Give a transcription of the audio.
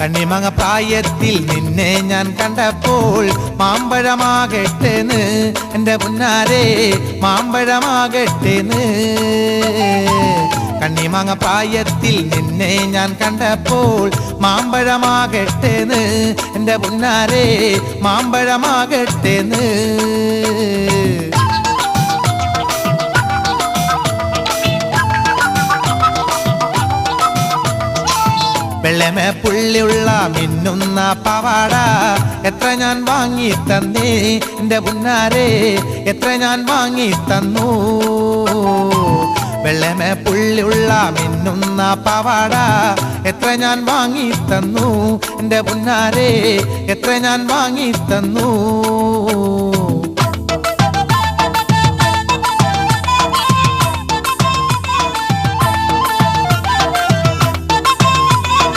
കണ്ണിമങ്ങ പ്രായത്തിൽ നിന്നെ ഞാൻ കണ്ടപ്പോൾ മാമ്പഴമാകട്ടെന്ന് എന്റെ പുന്നാരെ മാമ്പഴമാകട്ടെന്ന്. കണ്ണിമങ്ങ പ്രായത്തിൽ നിന്നെ ഞാൻ കണ്ടപ്പോൾ മാമ്പഴമാകട്ടെന്ന് എന്റെ പുന്നാരെ മാമ്പഴമാകട്ടേന്ന്. വെള്ളമേ പുള്ളിയുള്ള മിന്നുന്ന പവാട. എത്ര ഞാൻ വാങ്ങി തന്നേ എന്റെ പുന്നാരെ എത്ര ഞാൻ വാങ്ങി തന്നു. വെള്ളമേ പുള്ളിയുള്ള മിന്നുന്ന പവാട എത്ര ഞാൻ വാങ്ങി തന്നു എന്റെ പുന്നാരെ എത്ര ഞാൻ വാങ്ങി തന്നു.